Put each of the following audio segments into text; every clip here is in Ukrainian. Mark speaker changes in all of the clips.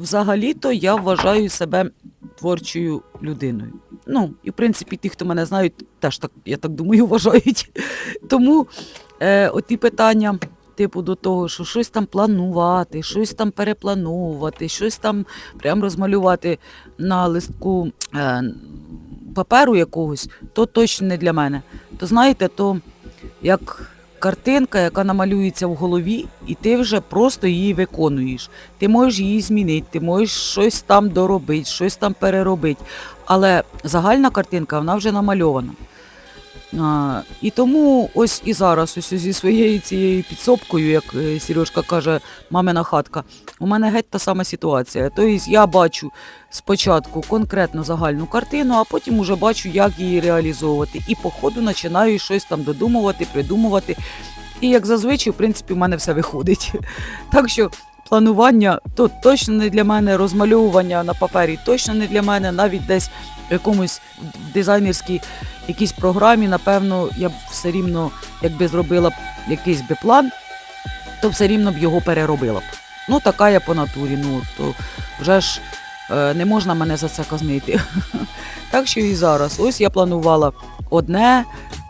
Speaker 1: взагалі-то я вважаю себе творчою людиною. Ну, і в принципі, ті, хто мене знають, теж так, я так думаю, вважають. Тому е, оті питання, типу, до того, що щось там планувати, щось там переплановувати, щось там прям розмалювати на листку е, паперу якогось, то точно не для мене. То знаєте, то як картинка, яка намалюється в голові, і ти вже просто її виконуєш. Ти можеш її змінити, ти можеш щось там доробити, щось там переробити. Але загальна картинка вона вже намальована. А, і тому ось і зараз, ось зі своєю цією підсобкою, як е, Сережка каже, мамина хатка, у мене геть та сама ситуація. Тобто я бачу спочатку конкретно загальну картину, а потім уже бачу, як її реалізовувати. І по ходу починаю щось там додумувати, придумувати. І як зазвичай, в принципі, в мене все виходить. Так що планування то точно не для мене, розмальовування на папері точно не для мене, навіть десь в якомусь дизайнерській якійсь програмі, напевно, я б все рівно, якби зробила б якийсь би план, то все рівно б його переробила б. Ну, така я по натурі. Ну, то вже ж не можна мене за це казнити. Так що і зараз. Ось я планувала одне.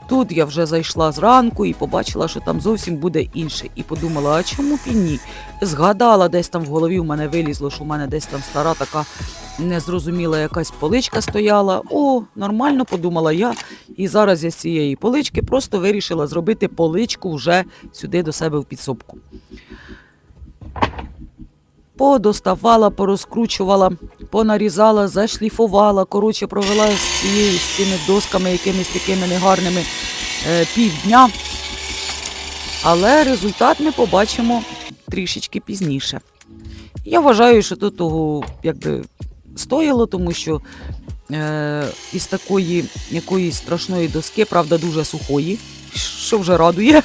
Speaker 1: Тут я вже зайшла зранку і побачила, що там зовсім буде інше. І подумала, а чому б і ні? Згадала, десь там в голові у мене вилізло, що в мене десь там стара така незрозуміла якась поличка стояла. О, нормально подумала я. І зараз я з цієї полички просто вирішила зробити поличку вже сюди до себе в підсобку. Подоставала, порозкручувала, понарізала, зашліфувала, коротше, провела з цією з досками якимись такими негарними е, півдня. Але результат ми побачимо трішечки пізніше. Я вважаю, що до того якби стоїло, тому що е, із такої якоїсь страшної доски, правда, дуже сухої, що вже радує.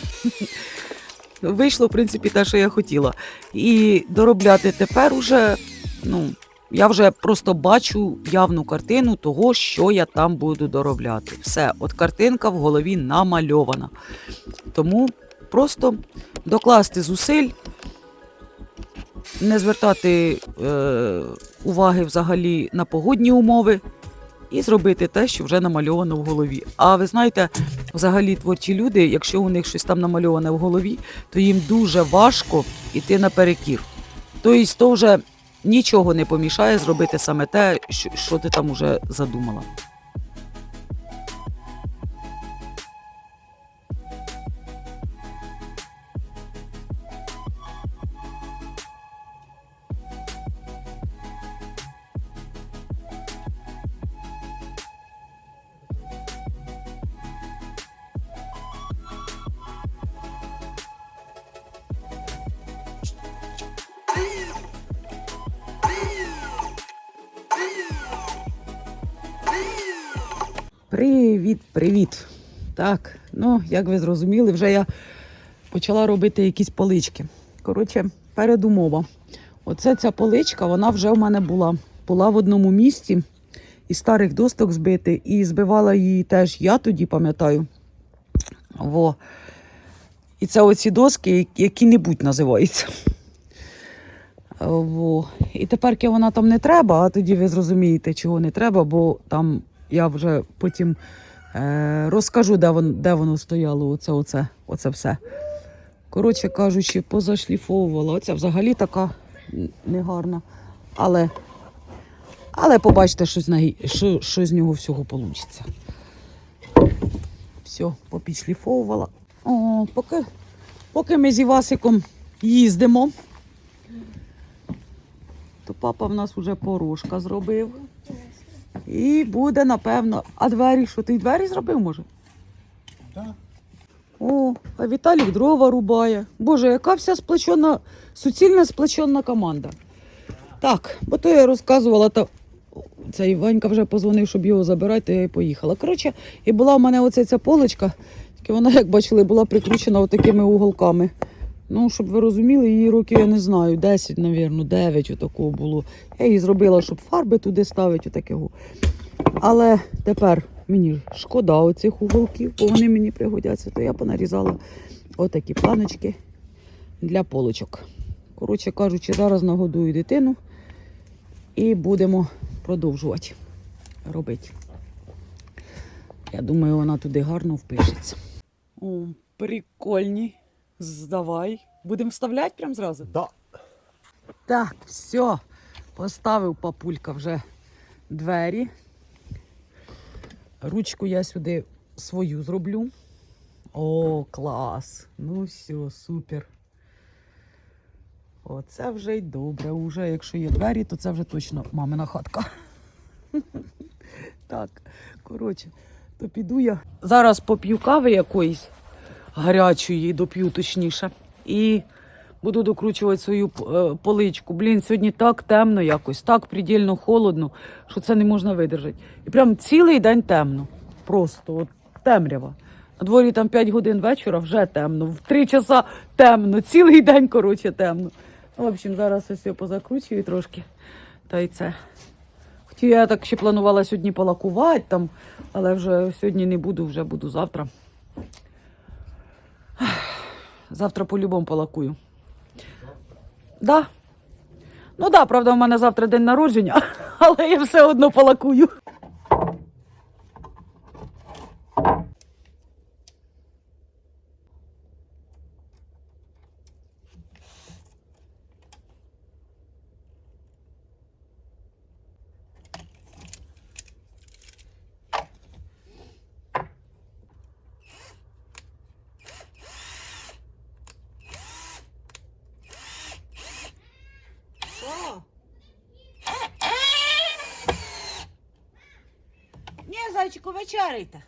Speaker 1: Вийшло, в принципі, те, що я хотіла. І доробляти тепер уже, ну, я вже просто бачу явну картину того, що я там буду доробляти. Все, от картинка в голові намальована. Тому просто докласти зусиль, не звертати е, уваги взагалі на погодні умови і зробити те, що вже намальовано в голові. А ви знаєте, взагалі творчі люди, якщо у них щось там намальоване в голові, то їм дуже важко йти наперекір. Тобто, то вже нічого не помішає зробити саме те, що, ти там уже задумала. Привіт, привіт. Так, ну як ви зрозуміли, вже я почала робити якісь полички. Коротше, передумова. Оце ця поличка, вона вже в мене була. Була в одному місці із старих досток збити, і збивала її теж я тоді пам'ятаю. Во. І це оці доски, які-небудь називаються. Во. І тепер вона там не треба, а тоді ви зрозумієте, чого не треба, бо там я вже потім е, розкажу, де, вон, де воно стояло, оце, оце, оце все. Коротше кажучи, позашліфовувала. Оця взагалі така негарна. Але, але побачите, що з, неї, що, що з нього всього вийде. Все, попідшліфовувала. О, поки, поки ми з Івасиком їздимо, то папа в нас вже порожка зробив. І буде, напевно. А двері, що ти двері зробив, може?
Speaker 2: Так.
Speaker 1: О, а Віталік дрова рубає. Боже, яка вся сплечена, суцільна сплечена команда. Так, бо то я розказувала, то цей Ванька вже позвонив, щоб його забирати, то я і поїхала. Коротше, і була в мене оця ця поличка, тільки вона, як бачили, була прикручена отакими уголками. Ну, щоб ви розуміли, її років, я не знаю, 10, мабуть, 9 отакого було. Я її зробила, щоб фарби туди ставити, отакого. Але тепер мені шкода оцих уголків, бо вони мені пригодяться, то я понарізала отакі планочки для полочок. Коротше кажучи, зараз нагодую дитину І будемо продовжувати робити. Я думаю, вона туди гарно впишеться. О, прикольні. Здавай. Будемо вставляти прямо зразу?
Speaker 2: Да.
Speaker 1: Так, все. Поставив папулька вже двері. Ручку я сюди свою зроблю. О, клас! Ну все, супер. Оце вже й добре. Уже якщо є двері, то це вже точно мамина хатка. Так, коротше, то піду я. Зараз поп'ю кави якоїсь гарячої, доп'ю точніше. І буду докручувати свою е, поличку. Блін, сьогодні так темно якось, так предельно холодно, що це не можна видержати. І прям цілий день темно. Просто от темрява. На дворі там 5 годин вечора вже темно, в 3 часа темно, цілий день, коротше, темно. Ну, в общем, зараз ось я позакручую трошки. Та й це. Хотів я так ще планувала сьогодні полакувати там, але вже сьогодні не буду, вже буду завтра. Завтра по-любому полакую. Да. Ну да, правда, в мене завтра день народження, але я все одно полакую. вечеряйте.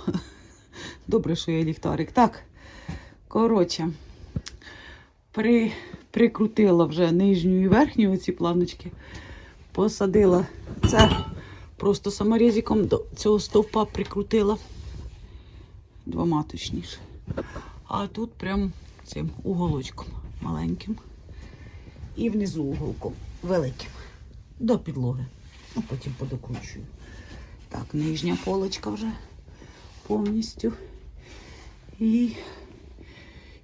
Speaker 1: Добре, що є ліхтарик. Так, коротше, при, прикрутила вже нижню і верхню оці планочки. Посадила це просто саморізиком до цього стовпа прикрутила. Двома точніше. А тут прям цим уголочком маленьким. І внизу уголком великим. До підлоги. Ну, потім подокручую. Так, нижня полочка вже повністю. І,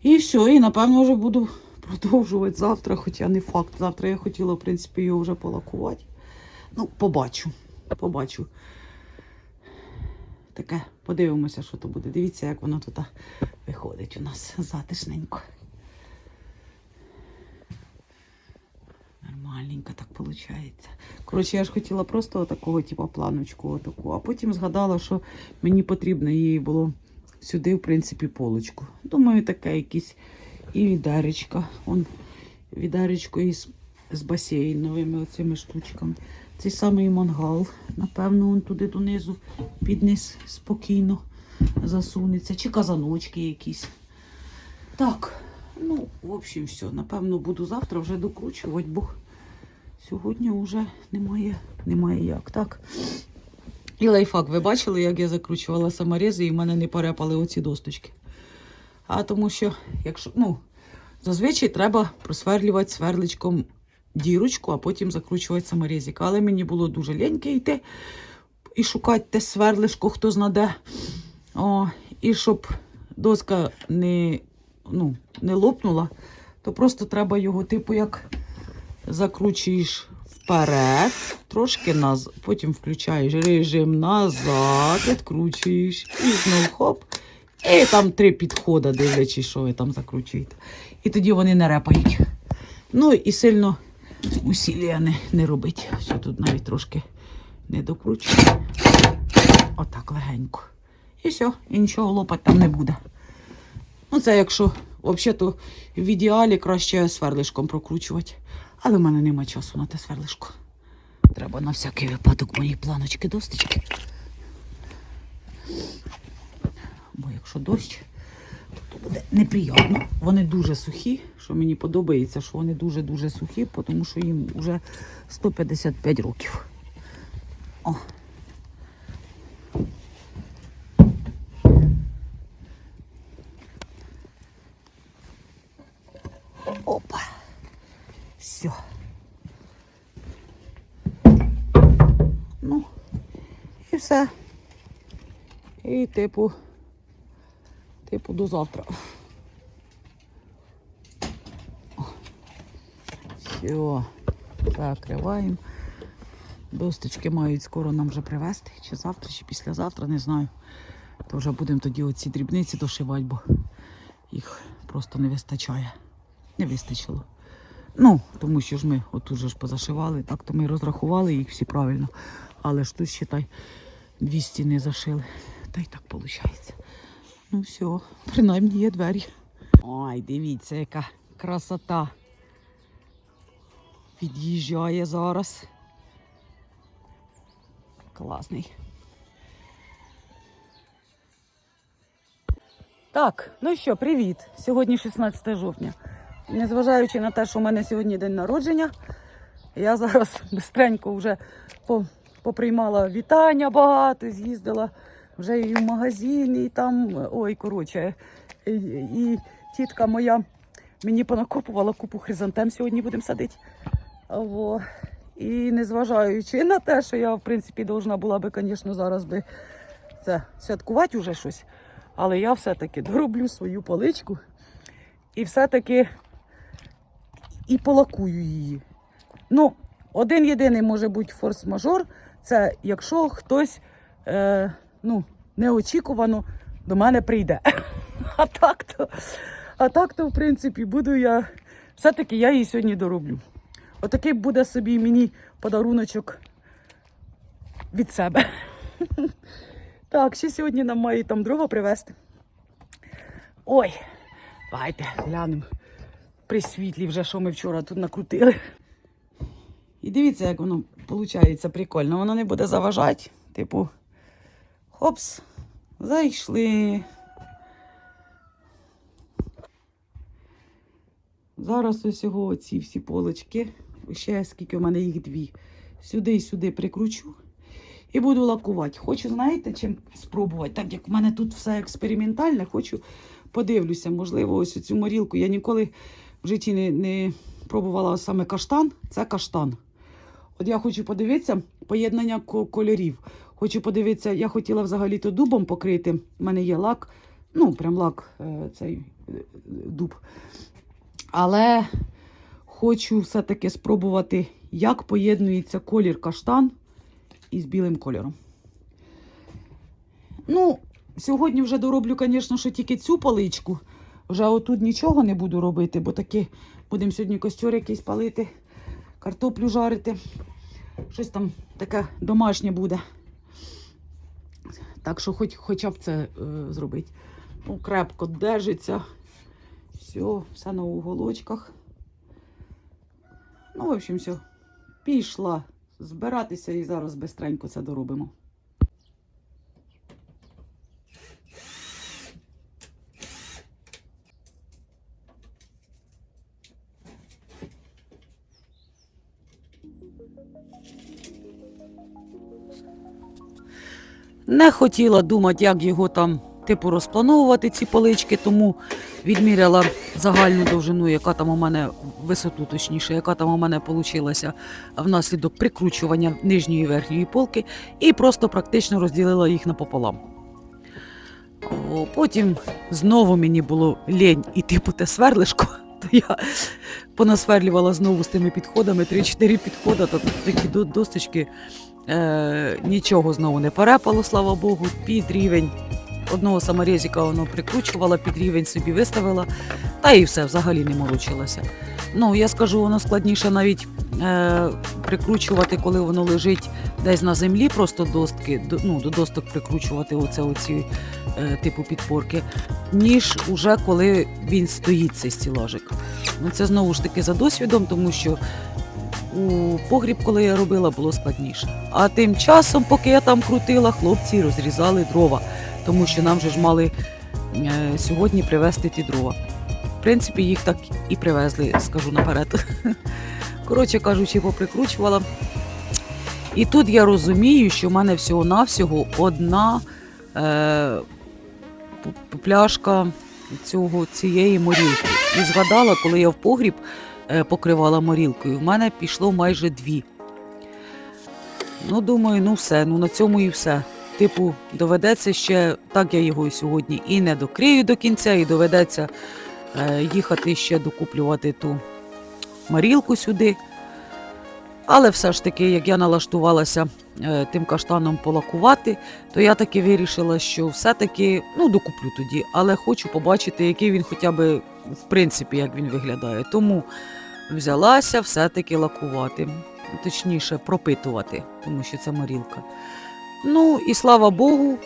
Speaker 1: і все, і напевно вже буду продовжувати завтра, хоча не факт. Завтра я хотіла, в принципі, його вже полакувати. Ну, побачу. Побачу. Таке, подивимося, що то буде. Дивіться, як воно тут виходить у нас затишненько. Нормальненько так виходить. Коротше, я ж хотіла просто такого, типу, планочку, отаку, а потім згадала, що мені потрібно їй було сюди, в принципі, полочку. Думаю, таке якісь і відеречка. Он відеречко із з басейновими оцими штучками. Цей самий мангал. Напевно, он туди донизу під низ спокійно засунеться. Чи казаночки якісь. Так, ну, в общем, все. Напевно, буду завтра вже докручувати, бо сьогодні вже немає, немає як. Так. І лайфхак, ви бачили, як я закручувала саморези і в мене не порепали оці досточки. А тому що, якщо, ну, зазвичай треба просверлювати сверличком дірочку, а потім закручувати саморізик. Але мені було дуже ліньки йти і шукати те сверлишко, хто знаде. О, і щоб доска не, ну, не лопнула, то просто треба його, типу, як закручуєш вперед, трошки назад, потім включаєш режим назад, відкручуєш і знов хоп. І там три підходи, дивлячись, що ви там закручуєте. І тоді вони не репають. Ну і сильно усілля не, не робить. Що тут навіть трошки не докручую. Отак легенько. І все, і нічого лопать там не буде. Ну, це якщо взагалі в ідеалі краще сверлишком прокручувати. Але в мене нема часу на те сверлишко. Треба на всякий випадок мої планочки досточки. Бо якщо дощ, то буде неприємно. Вони дуже сухі, що мені подобається, що вони дуже-дуже сухі, тому що їм вже 155 років. О. Опа. Все. Ну, і все. І типу, типу до завтра. Все, закриваємо. Досточки мають скоро нам вже привезти, чи завтра, чи післязавтра, не знаю. То вже будемо тоді оці дрібниці дошивати, бо їх просто не вистачає. Не вистачило. Ну, тому що ж ми отут ж позашивали, так то ми розрахували їх всі правильно. Але ж тут, считай, 200 не зашили. Та й так виходить. Ну все, принаймні є двері. Ой, дивіться, яка красота. Під'їжджає зараз. Класний. Так, ну що, привіт. Сьогодні 16 жовтня. Незважаючи на те, що у мене сьогодні день народження, я зараз бистренько вже поприймала вітання багато, з'їздила вже і в магазин, і там, ой, коротше, і, і тітка моя мені понакопувала купу хризантем, сьогодні будемо садити. Во. І незважаючи на те, що я, в принципі, должна була би, звісно, зараз би це святкувати уже щось, але я все-таки дороблю свою паличку і все-таки і полакую її. Ну, один єдиний може бути форс-мажор, це якщо хтось е, ну, неочікувано до мене прийде. А так то, а так то, в принципі, буду я. Все-таки я її сьогодні дороблю. Отакий буде собі мені подаруночок від себе. Так, ще сьогодні нам мають там дрова привезти. Ой, давайте глянемо при світлі вже, що ми вчора тут накрутили. І дивіться, як воно виходить прикольно. Воно не буде заважати. Типу, хопс, зайшли. Зараз ось його оці всі полочки, ще скільки в мене їх дві. Сюди і сюди прикручу і буду лакувати. Хочу, знаєте, чим спробувати. Так як в мене тут все експериментальне, хочу подивлюся, можливо, ось цю морілку. Я ніколи в житті не, не пробувала саме каштан. Це каштан. От я хочу подивитися поєднання кольорів. Хочу подивитися, я хотіла взагалі-то дубом покрити. У мене є лак, ну, прям лак е, цей е, дуб. Але хочу все-таки спробувати, як поєднується колір каштан із білим кольором. Ну, сьогодні вже дороблю, звісно, що тільки цю паличку. Вже отут нічого не буду робити, бо таки будемо сьогодні костюр якийсь палити, картоплю жарити. Щось там таке домашнє буде. Так що хоч, хоча б це е, зробити. Ну, крепко держиться. Все, все на уголочках. Ну, в общем, все. Пішла збиратися і зараз бистренько це доробимо. Не хотіла думати, як його там, типу, розплановувати ці полички, тому відміряла загальну довжину, яка там у мене висоту, точніше, яка там у мене вийшла внаслідок прикручування нижньої і верхньої полки, і просто практично розділила їх напополам. Потім знову мені було лінь іти по те сверлишко. То я понасверлювала знову з тими підходами, 3-4 підходи, то такі до- досточки. Е, нічого знову не перепало, слава Богу, під рівень. Одного саморезика воно прикручувала, під рівень собі виставила, та і все, взагалі не морочилася. Ну, я скажу, воно складніше навіть е, прикручувати, коли воно лежить десь на землі, просто достки, до, ну, до досток прикручувати оце, оці е, типу підпорки, ніж уже коли він стоїть, цей стілажик. Ну, це знову ж таки за досвідом, тому що у погріб, коли я робила, було складніше. А тим часом, поки я там крутила, хлопці розрізали дрова, тому що нам же ж мали е, сьогодні привезти ті дрова. В принципі, їх так і привезли, скажу наперед. Коротше кажучи, поприкручувала. І тут я розумію, що в мене всього-навсього одна е, пляшка цього, цієї морілки. І згадала, коли я в погріб покривала морілкою, в мене пішло майже дві. Ну, думаю, ну все, ну на цьому і все. Типу, доведеться ще, так я його і сьогодні і не докрию до кінця, і доведеться е, їхати ще докуплювати ту морілку сюди. Але все ж таки, як я налаштувалася е, тим каштаном полакувати, то я таки вирішила, що все-таки ну, докуплю тоді, але хочу побачити, який він хоча б в принципі, як він виглядає. Тому взялася все-таки лакувати, точніше, пропитувати, тому що це морілка. Ну і слава Богу,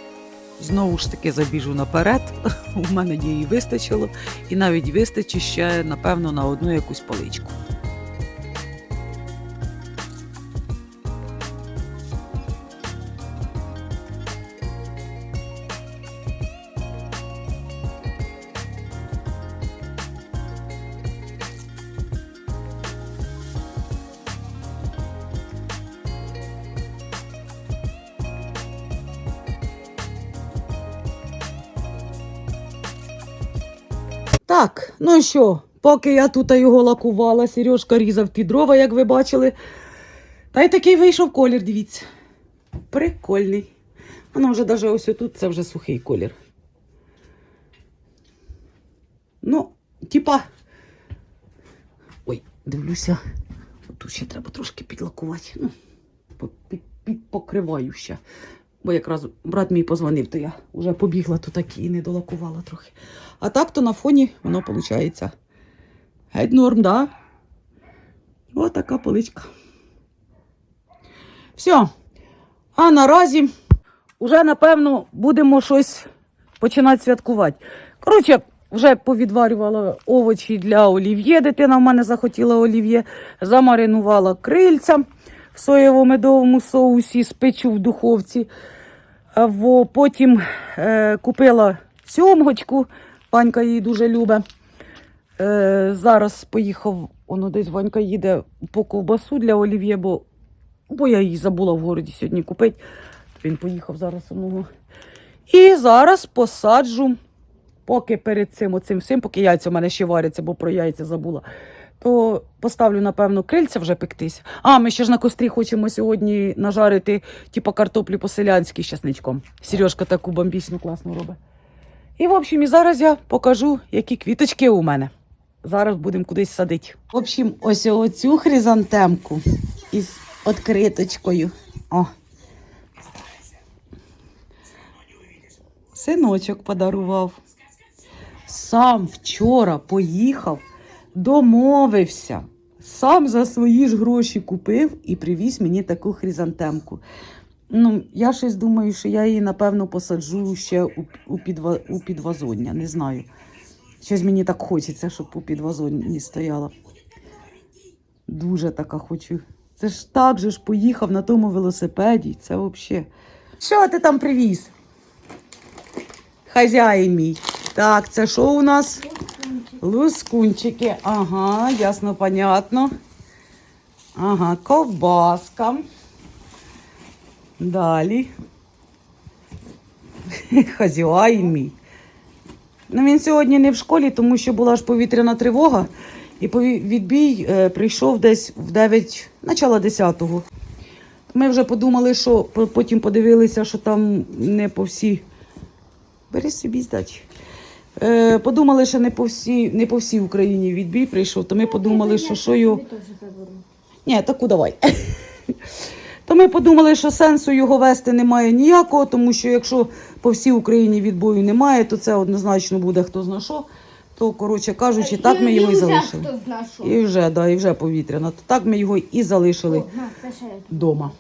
Speaker 1: знову ж таки забіжу наперед. У мене її вистачило, і навіть вистачить ще, напевно, на одну якусь паличку. Так, ну що, поки я тут його лакувала, Сережка різав ті дрова, як ви бачили. Та й такий вийшов колір, дивіться. Прикольний. Воно вже навіть ось тут це вже сухий колір. Ну, типа. Ой, дивлюся. Тут ще треба трошки підлакувати. Ну, по- під, підпокриваю ще. Бо якраз брат мій позвонив, то я вже побігла тут і не долакувала трохи. А так то на фоні воно виходить. Геть норм, да? Ось така поличка. Все. А наразі вже, напевно, будемо щось починати святкувати. Коротше, вже повідварювала овочі для олів'є. Дитина в мене захотіла олів'є. Замаринувала крильця в соєво-медовому соусі, спечу в духовці. Потім е, купила сьомгочку. Ванька її дуже любить. Е, зараз поїхав, воно десь Ванька їде по ковбасу для олів'є, бо, бо я її забула в городі сьогодні купити. Він поїхав зараз одного. І зараз посаджу, поки перед цим оцим всім, поки яйця в мене ще варяться, бо про яйця забула. То поставлю, напевно, крильця вже пектись. А, ми ще ж на кострі хочемо сьогодні нажарити, типу, картоплю по-селянськи з чесничком. Сережка таку бомбісну класну робить. І, в общем, і зараз я покажу, які квіточки у мене. Зараз будемо кудись садити. В общем, ось оцю хризантемку із відкриточкою. О. Синочок подарував. Сам вчора поїхав, домовився. Сам за свої ж гроші купив і привіз мені таку хризантемку. Ну, я щось думаю, що я її, напевно, посаджу ще у, у, підва, у підвазоння. Не знаю. Щось мені так хочеться, щоб у підвазонні стояла. Дуже така хочу. Це ж так же ж поїхав на тому велосипеді. Це взагалі. Що ти там привіз? Хазяїн мій. Так, це що у нас? Лускунчики. Ага, ясно, понятно. Ага, ковбаска. Далі. Хазяїн мій. Ну, він сьогодні не в школі, тому що була ж повітряна тривога, і відбій е, прийшов десь в 9, начало 10-го. Ми вже подумали, що потім подивилися, що там не по всі. Бери собі здачі. Е, подумали, що не по всій, не по всій Україні відбій прийшов, то ми подумали, що що його. Ні, таку давай. То ми подумали, що сенсу його вести немає ніякого, тому що якщо по всій Україні відбою немає, то це однозначно буде хто зна що. То, коротше кажучи, так ми його і залишили. І вже, да, і вже повітряно. То так ми його і залишили вдома.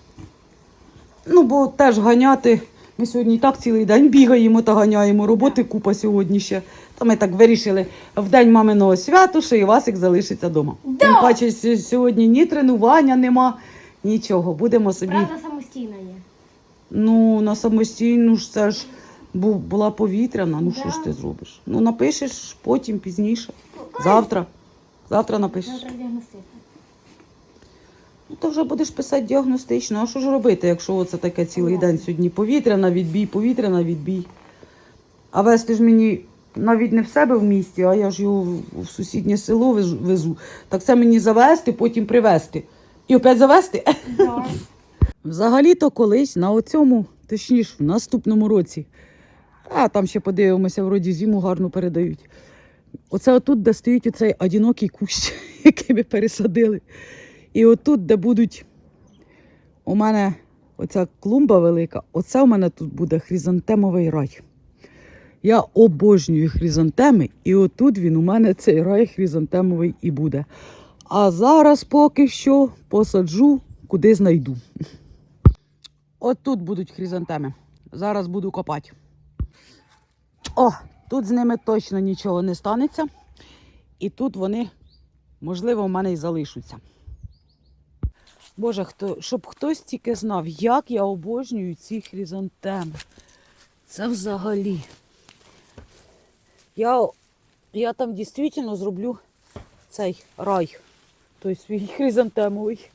Speaker 1: Ну, бо теж ганяти. Ми сьогодні і так цілий день бігаємо та ганяємо. Роботи купа сьогодні ще. То ми так вирішили в день маминого святу, що Івасик залишиться вдома.
Speaker 2: Да!
Speaker 1: Тим паче с- сьогодні ні тренування нема, нічого. Будемо собі.
Speaker 2: Правда самостійна є.
Speaker 1: Ну, на самостійну ж це ж бу- була повітряна. Ну що ж ти зробиш? Ну, напишеш потім, пізніше. Завтра. Завтра напишеш.
Speaker 2: Завтра діагностика.
Speaker 1: Ну, то вже будеш писати діагностично. А що ж робити, якщо оце таке цілий день сьогодні повітряна відбій, повітряна відбій. А вести ж мені навіть не в себе в місті, а я ж його в- сусіднє село везу- везу. Так це мені завести, потім привезти. І опять завести?
Speaker 2: Да.
Speaker 1: Взагалі-то колись на оцьому, точніше, в наступному році. А там ще подивимося, вроді зиму гарно передають. Оце отут, де стоїть оцей одинокий кущ, який ми пересадили. І отут, де будуть у мене оця клумба велика, оце у мене тут буде хризантемовий рай. Я обожнюю хризантеми, і отут він у мене цей рай хризантемовий і буде. А зараз поки що посаджу, куди знайду. От тут будуть хризантеми. Зараз буду копати. О, тут з ними точно нічого не станеться. І тут вони, можливо, в мене і залишаться. Боже, хто, щоб хтось тільки знав, як я обожнюю ці хризантеми. Це взагалі. Я, я там дійсно зроблю цей рай, той свій хризантемовий.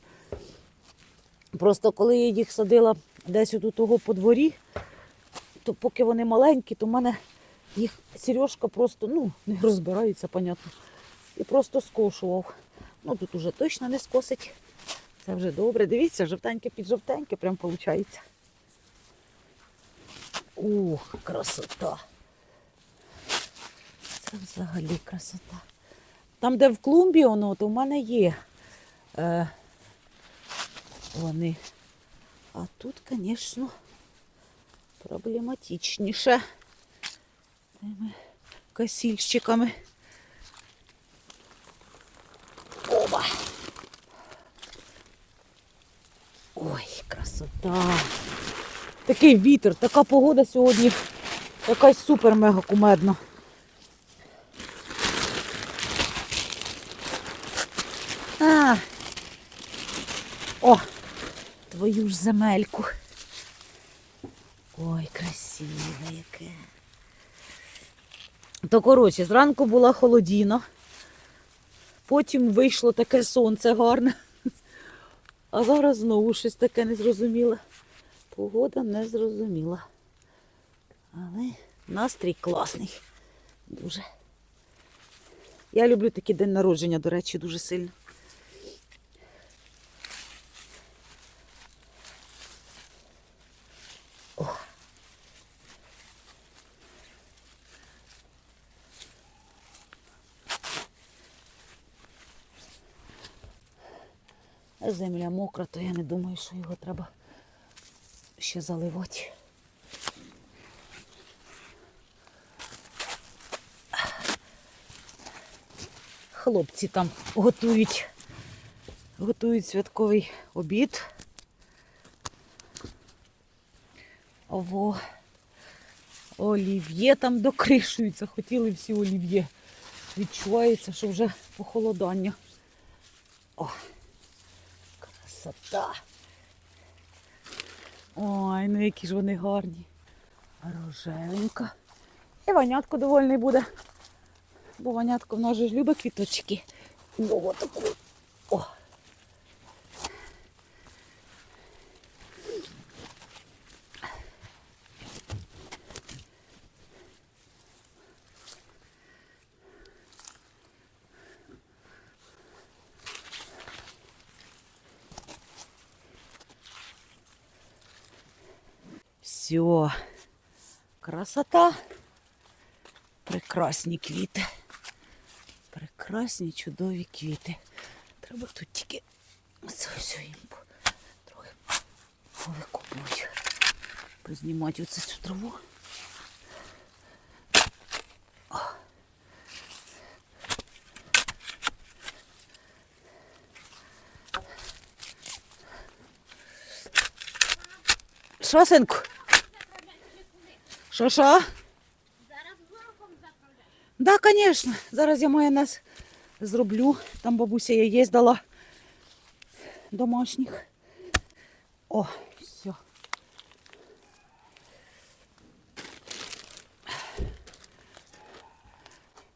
Speaker 1: Просто коли я їх садила десь у того по дворі, то поки вони маленькі, то в мене їх Сережка просто ну, не розбирається, понятно. І просто скошував. Ну тут уже точно не скосить. Це вже добре. Дивіться, жовтеньке під жовтеньке прям виходить. Ух, красота. Це взагалі красота. Там, де в клумбі воно, то в мене є. Е, вони. А тут, звісно, проблематичніше тими косільщиками. Оба. Ой, красота. Такий вітер, така погода сьогодні. Якась супер мега кумедна. А, о, твою ж земельку. Ой, красиве яке. То, коротше, зранку була холодіна, потім вийшло таке сонце гарне, а зараз знову щось таке незрозуміле. Погода незрозуміла. Але настрій класний. Дуже. Я люблю такий день народження, до речі, дуже сильно. Земля мокра, то я не думаю, що його треба ще заливати. Хлопці там готують, готують святковий обід. Во. Олів'є там докришуються, хотіли всі олів'є. Відчувається, що вже похолодання. О, красота. Ой, ну які ж вони гарні. Рожевенька. І ванятко довольний буде. Бо ванятко в нас же любить квіточки. О, таку. О. Все. Красота. прекрасні квіти. Прекрасні чудові квіти. Треба тут тільки це все їм трохи повикопувати. Познімати оце цю траву. Що, синку? Що, що?
Speaker 2: Зараз горохом заправляю.
Speaker 1: Да, звісно. Зараз я майонез зроблю. Там бабуся яєць дала домашніх. О, все.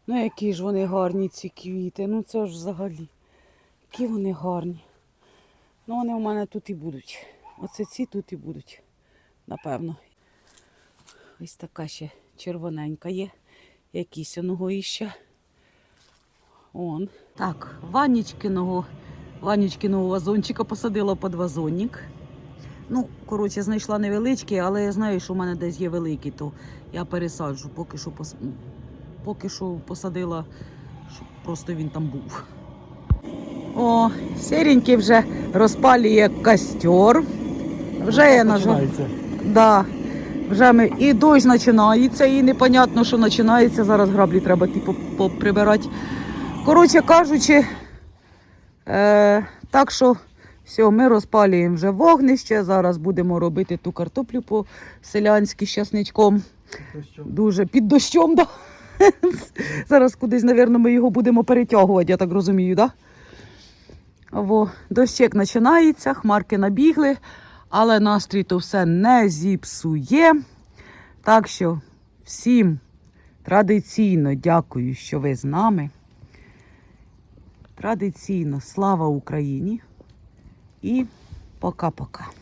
Speaker 1: Ну, які ж вони гарні, ці квіти. Ну це ж взагалі. Які вони гарні. Ну, вони у мене тут і будуть. Оце ці тут і будуть, напевно. Ось така ще червоненька є. Якісь оного іще. Он. Так, Ванічкиного, Ванічкиного вазончика посадила під вазонник. Ну, коротше, знайшла невеличкий, але я знаю, що в мене десь є великий, то я пересаджу. Поки що, пос... Поки що посадила, щоб просто він там був. О, сіренький вже розпалює костер. Вже я нажав. Да. Вже ми і дощ починається, і непонятно, що починається. Зараз граблі треба типу поприбирати. Коротше кажучи, е, так що все, ми розпалюємо вже вогнище. Зараз будемо робити ту картоплю по-селянськи з часничком. Дуже під дощом, да? Зараз кудись, мабуть, ми його будемо перетягувати, я так розумію, да? Во, дощик починається, хмарки набігли, але настрій то все не зіпсує. Так що всім традиційно дякую, що ви з нами. Традиційно слава Україні і пока-пока.